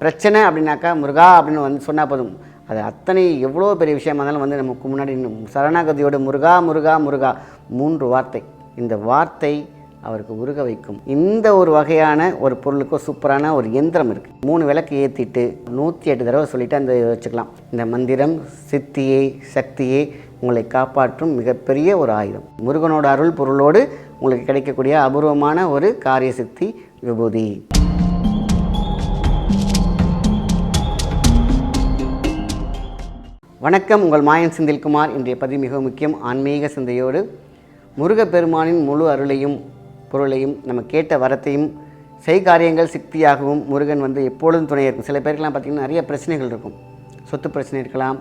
பிரச்சனை அப்படின்னாக்கா முருகா அப்படின்னு வந்து சொன்னால் போதும். அது அத்தனை எவ்வளோ பெரிய விஷயமா இருந்தாலும் வந்து நமக்கு முன்னாடி இன்னும் சரணாகதியோட முருகா முருகா முருகா மூன்று வார்த்தை. இந்த வார்த்தை அவருக்கு உருக வைக்கும். இந்த ஒரு வகையான ஒரு பொருளுக்கோ சூப்பரான ஒரு எந்திரம் இருக்குது மூணு விளக்கு ஏற்றிட்டு நூற்றி எட்டு தடவை சொல்லிட்டு அந்த வச்சுக்கலாம். இந்த மந்திரம் சித்தியை சக்தியே உங்களை காப்பாற்றும் மிகப்பெரிய ஒரு ஆயுதம். முருகனோட அருள் பொருளோடு உங்களுக்கு கிடைக்கக்கூடிய அபூர்வமான ஒரு காரிய சித்தி விபூதி. வணக்கம். உங்கள் மாயன் செந்தில்குமார். இன்றைய பதிவு மிக முக்கியம். ஆன்மீக சிந்தையோடு முருகப்பெருமானின் முழு அருளையும் பொருளையும் நம்ம கேட்ட வரத்தையும் செய்காரியங்கள் சக்தியாகவும் முருகன் வந்து எப்பொழுதும் துணை இருக்கும். சில பேருக்கெல்லாம் பார்த்திங்கன்னா நிறைய பிரச்சனைகள் இருக்கும். சொத்து பிரச்சனை இருக்கலாம்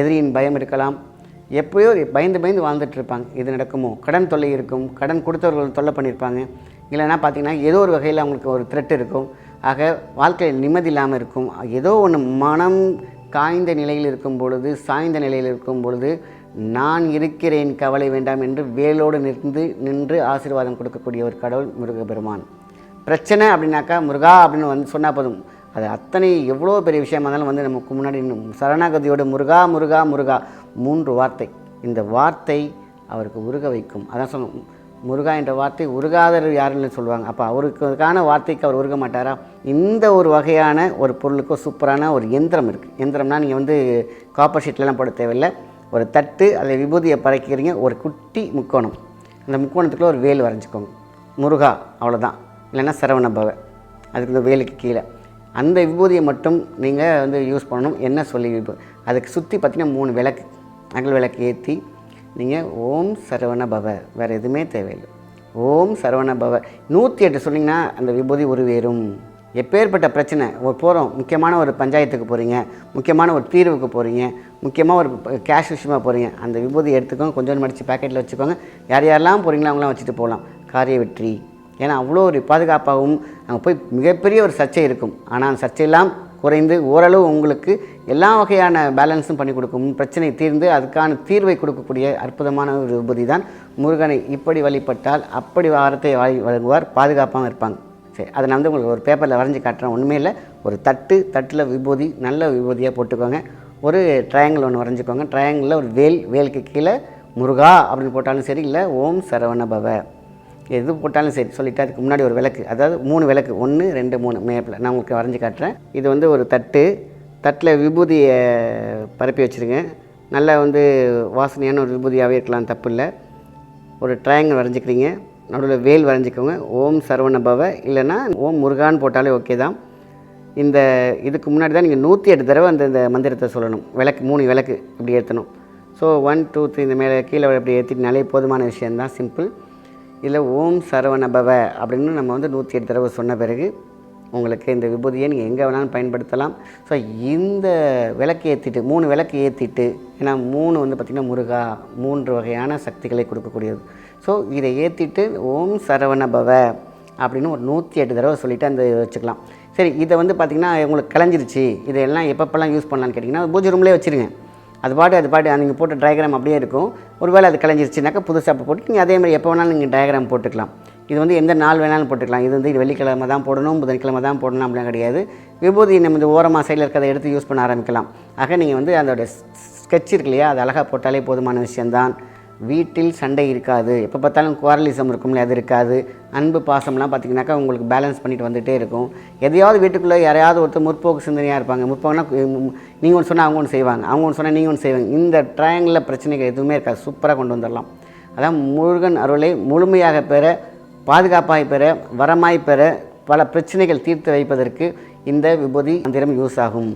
எதிரியின் பயம் இருக்கலாம். எப்போயோ பயந்து பயந்து வாழ்ந்துட்டுருப்பாங்க இது நடக்குமோ கடன் தொல்லை இருக்கும். கடன் கொடுத்தவர்கள் தொல்லை பண்ணியிருப்பாங்க. இல்லைன்னா பார்த்திங்கன்னா ஏதோ ஒரு வகையில் அவங்களுக்கு ஒரு த்ரெட் இருக்கும். ஆக வாழ்க்கையில் நிம்மதி இல்லாமல் இருக்கும். ஏதோ ஒன்று மனம் காய்ந்த நிலையில் இருக்கும் பொழுது சாய்ந்த நிலையில் இருக்கும் பொழுது நான் இருக்கிறேன் கவலை வேண்டாம் என்று வேலோடு நின்று நின்று ஆசீர்வாதம் கொடுக்கக்கூடிய ஒரு கடவுள் முருகபெருமான் பிரச்சனை அப்படின்னாக்கா முருகா அப்படின்னு வந்து சொன்னால் போதும். அது அத்தனை எவ்வளோ பெரிய விஷயமா இருந்தாலும் வந்து நமக்கு முன்னாடி இன்னும் சரணாகதியோட முருகா முருகா முருகா மூன்று வார்த்தை. இந்த வார்த்தை அவருக்கு உருக வைக்கும். அதான் சொன்னோம் முருகா என்ற வார்த்தை உருகாதர் யாருன்னு சொல்லுவாங்க. அப்போ அவருக்கான வார்த்தைக்கு அவர் உருக மாட்டாரா? இந்த ஒரு வகையான ஒரு பொருளுக்கோ சூப்பரான ஒரு எந்திரம் இருக்குது எந்திரம்னா நீங்கள் வந்து காப்பர் ஷீட்லலாம் போட தேவையில்லை. ஒரு தட்டு அதில் விபூதியை பறக்கிறீங்க ஒரு குட்டி முக்கோணம். அந்த முக்கோணத்துக்குள்ள ஒரு வேல் வரைஞ்சிக்கோங்க. முருகா அவ்வளோதான் இல்லைன்னா சரவண பவ அதுக்கு இந்த வேலுக்கு கீழே. அந்த விபூதியை மட்டும் நீங்கள் வந்து யூஸ் பண்ணணும். என்ன சொல்லி அதுக்கு சுற்றி பார்த்திங்கன்னா மூணு விளக்கு. அகல் விளக்கு ஏற்றி நீங்கள் ஓம் சரவண பவ வேறு எதுவுமே தேவையில்லை. ஓம் சரவண பவ நூற்றி எட்டு சொன்னீங்கன்னா அந்த விபூதி உருவேறும். எப்பேற்பட்ட பிரச்சனை? ஒரு போகிறோம் முக்கியமான ஒரு பஞ்சாயத்துக்கு போகிறீங்க முக்கியமான ஒரு தீர்வுக்கு போகிறீங்க முக்கியமாக ஒரு கேஷ் விஷயமா போகிறீங்க அந்த விபூதி எடுத்துக்கோங்க கொஞ்சம் மடித்து பேக்கெட்டில் வச்சுக்கோங்க. யார் யாரெல்லாம் போகிறீங்களோ அவங்களாம் வச்சுட்டு போகலாம். காரிய வெற்றி. ஏன்னா அவ்வளோ ஒரு பாதுகாப்பாகவும் அங்கே போய் மிகப்பெரிய ஒரு சர்ச்சை இருக்கும். ஆனால் அந்த சர்ச்சையெல்லாம் குறைந்து ஓரளவு உங்களுக்கு எல்லா வகையான பேலன்ஸும் பண்ணி கொடுக்கும். பிரச்சனை தீர்ந்து அதுக்கான தீர்வை கொடுக்கக்கூடிய அற்புதமான ஒரு விபூதி தான் முருகனை இப்படி வழிபட்டால் அப்படி வாரத்தை வழங்குவார். பாதுகாப்பாகவும் இருப்பாங்க. சரி அதை நான் வந்து உங்களுக்கு ஒரு பேப்பரில் வரைஞ்சி காட்டுறேன். ஒன்றுமே இல்லை. ஒரு தட்டு தட்டில் விபூதி நல்ல விபூதியாக போட்டுக்கோங்க. ஒரு ட்ரையாங்கிள் ஒன்று வரைஞ்சிக்கோங்க. ட்ரையாங்கிளில் ஒரு வேல் வேலுக்கு கீழே முருகா அப்படின்னு போட்டாலும் சரி இல்லை ஓம் சரவண பவ. எது போட்டாலும் சரி சொல்லிட்டு அதுக்கு முன்னாடி ஒரு விளக்கு. அதாவது மூணு விளக்கு. ஒன்று ரெண்டு மூணு. மேப்பில். நான் உங்களுக்கு வரைஞ்சி காட்டுறேன். இது வந்து ஒரு தட்டு. தட்டில் விபூதியை பரப்பி வச்சுருங்க நல்லா வந்து வாசனையான ஒரு விபூதியாகவே இருக்கலாம் தப்பு இல்லை ஒரு ட்ரையாங்கிள் வரைஞ்சிக்கிறீங்க. நடுவில் வேல் வரைஞ்சிக்கோங்க. ஓம் சரவண பவ இல்லைன்னா ஓம் முருகான்னு போட்டாலே ஓகே தான். இந்த இதுக்கு முன்னாடி தான் நீங்கள் நூற்றி எட்டு தடவை அந்த இந்த மந்திரத்தை சொல்லணும். விளக்கு மூணு விளக்கு இப்படி ஏற்றணும். ஸோ ஒன் டூ த்ரீ இந்த மேலே கீழே இப்படி ஏற்றினாலே போதுமான விஷயந்தான் சிம்பிள் இதில் ஓம் சரவணபவ அப்படின்னு நம்ம வந்து நூற்றி எட்டு தடவை சொன்ன பிறகு உங்களுக்கு இந்த விபூதியை நீங்கள் எங்கே வேணாலும் பயன்படுத்தலாம். ஸோ இந்த விளக்கு ஏற்றிட்டு மூணு விளக்கு ஏற்றிட்டு ஏன்னா மூணு வந்து பார்த்திங்கன்னா முருகா மூன்று வகையான சக்திகளை கொடுக்கக்கூடியது. ஸோ இதை ஏற்றிட்டு ஓம் சரவணபவ அப்படின்னு ஒரு நூற்றி எட்டு தடவை சொல்லிவிட்டு அந்த வச்சுக்கலாம். சரி இதை வந்து பார்த்திங்கன்னா உங்களுக்கு கலைஞ்சிருச்சு இதெல்லாம் எப்பப்பெல்லாம் யூஸ் பண்ணலான்னு கேட்டிங்கன்னா பூஜை ரூம்லேயே வச்சுருங்க. அது பாட்டு அது பாட்டு நீங்கள் போட்ட டயக்ராம் அப்படியே இருக்கும். ஒருவேளை அது கலைஞ்சிருச்சுனாக்கா புதுசாக அப்போ போட்டு நீங்கள் அதே மாதிரி எப்போ வேணாலும் நீங்கள் டயக்ராம் போட்டுக்கலாம். இது வந்து எந்த நாள் வேணாலும் போட்டுக்கலாம். இது வந்து வெள்ளிக்கிழமை தான் போடணும் புதன்கிழமை தான் போடணும் அப்படிலாம் கிடையாது. விபூதி நம்ம இந்த ஓரமாக சைடில் இருக்கிறத எடுத்து யூஸ் பண்ண ஆரம்பிக்கலாம். ஆக நீங்கள் வந்து அதோட ஸ்கெட்ச் இருக்கு இல்லையா? அது அழகாக போட்டாலே போதுமான விஷயந்தான் வீட்டில் சண்டை இருக்காது. எப்போ பார்த்தாலும் குவாரலிசம் இருக்கும்ல அது இருக்காது. அன்பு பாசம்லாம் பார்த்தீங்கன்னாக்கா உங்களுக்கு பேலன்ஸ் பண்ணிட்டு வந்துகிட்டே இருக்கும். எதையாவது வீட்டுக்குள்ளே யாரையாவது ஒருத்தர் முற்போக்கு சிந்தனையாக இருப்பாங்க. முற்போக்குனா நீங்கள் ஒன்று சொன்னால் அவங்க ஒன்று செய்வாங்க. அவங்க ஒன்று சொன்னால் நீங்கள் ஒன்று செய்வாங்க. இந்த ட்ரையாங்கிளில் பிரச்சனைகள் எதுவுமே இருக்காது. சூப்பராக கொண்டு வந்துடலாம். அதான் முருகன் அருளை முழுமையாக பெற பாதுகாப்பாய் பெற வரமாய் பெற பல பிரச்சனைகள் தீர்த்து வைப்பதற்கு இந்த விபூதி மந்திரம் யூஸ் ஆகும்.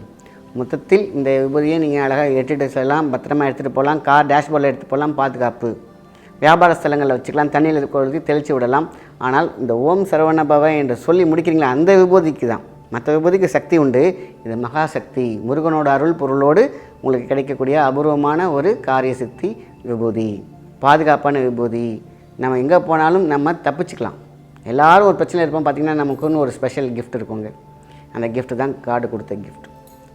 மொத்தத்தில் இந்த விபூதியை நீங்கள் அழகாக எடுத்துகிட்டு செல்லலாம் பத்திரமா எடுத்துகிட்டு போகலாம் கார் டேஷ்போர்டில் எடுத்துகிட்டு போகலாம் பாதுகாப்பு. வியாபார ஸ்தலங்களில் வச்சுக்கலாம் தண்ணியில் கொழுதி தெளித்து விடலாம். ஆனால் இந்த ஓம் சரவணபவ என்று சொல்லி முடிக்கிறீங்களா அந்த விபூதிக்கு தான். மற்ற விபூதிக்கு சக்தி உண்டு. இது மகாசக்தி. முருகனோட அருள் பொருளோடு உங்களுக்கு கிடைக்கக்கூடிய அபூர்வமான ஒரு காரிய சக்தி விபூதி. பாதுகாப்பான விபூதி. நம்ம எங்கே போனாலும் நம்ம தப்பிச்சுக்கலாம். எல்லோரும் ஒரு பிரச்சனை இருப்போம். பார்த்திங்கன்னா நமக்குன்னு ஒரு ஸ்பெஷல் கிஃப்ட் இருக்குங்க. அந்த கிஃப்ட்டு தான் கார்டு கொடுத்த கிஃப்ட்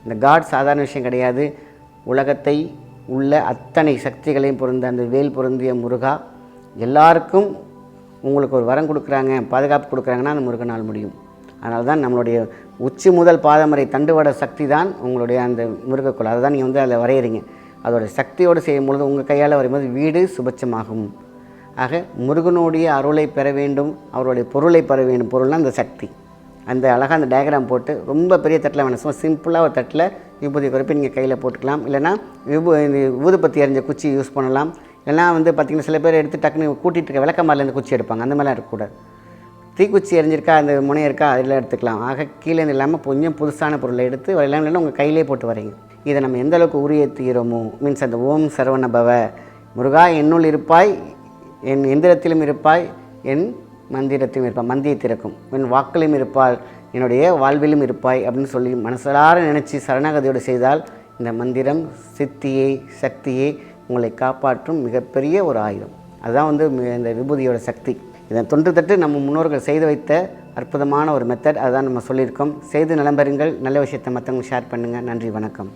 இந்த காட் சாதாரண விஷயம் கிடையாது. உலகத்தை உள்ள அத்தனை சக்திகளையும் பொருந்த அந்த வேல் பொருந்திய முருகா எல்லாருக்கும் உங்களுக்கு ஒரு வரம் கொடுக்குறாங்க பாதுகாப்பு கொடுக்குறாங்கன்னா அந்த முருகனால் முடியும். அதனால தான் நம்மளுடைய உச்சி முதல் பாதமரை தண்டுவட சக்தி தான் உங்களுடைய அந்த முருகக்குள் அதை தான் நீங்கள் வந்து அதில் வரைகிறீங்க அதோடய சக்தியோடு செய்யும் பொழுது உங்கள் கையால் வரும்போது வீடு சுபட்சமாகும். ஆக முருகனுடைய அருளை பெற வேண்டும் அவருடைய பொருளை பெற வேண்டும். பொருள்னால் அந்த சக்தி. அந்த அழகாக அந்த டயக்ராம் போட்டு ரொம்ப பெரிய தட்டில் வேணும் சும்மா சிம்பிளாக ஒரு தட்டில் விபூதி குறைப்பி நீங்கள் கையில் போட்டுக்கலாம். இல்லைனா விபூ இந்த ஊதுபத்தி எறிஞ்ச குச்சி யூஸ் பண்ணலாம். இல்லைனா வந்து பார்த்திங்கன்னா சில பேர் எடுத்து டக்குன்னு கூட்டிகிட்டு இருக்க விளக்கமாரிலேருந்து குச்சி எடுப்பாங்க. அந்த மாதிரிலாம் இருக்கக்கூடாது தீக்குச்சி எரிஞ்சிருக்கா அந்த முனை இருக்கா அதில் எடுத்துக்கலாம். ஆக கீழே இல்லாமல் கொஞ்சம் புதுசான பொருளை எடுத்து எல்லாம் இல்லைன்னா உங்கள் கையிலே போட்டு வரீங்க இதை நம்ம எந்த அளவுக்கு உரியத்துகிறோமோ மீன்ஸ் அந்த ஓம் சரவண பவ. முருகா என்னுள் இருப்பாய் என் எந்திரத்திலும் இருப்பாய் என் மந்திரத்தையும் இருப்பாள் மந்தியை திறக்கும். என் வாக்கிலும் இருப்பாள் என்னுடைய வாழ்விலும் இருப்பாய் அப்படின்னு சொல்லி மனசார நினச்சி சரணாகதியோடு செய்தால் இந்த மந்திரம் சித்தியை சக்தியை உங்களை காப்பாற்றும் மிகப்பெரிய ஒரு ஆயுதம். அதுதான் வந்து இந்த விபூதியோட சக்தி. இதை தொன்று தட்டு நம்ம முன்னோர்கள் செய்து வைத்த அற்புதமான ஒரு மெத்தட் அதுதான் நம்ம சொல்லியிருக்கோம். செய்து நலம் பெறுங்கள் நல்ல விஷயத்தை மற்றவங்க ஷேர் பண்ணுங்கள் நன்றி வணக்கம்.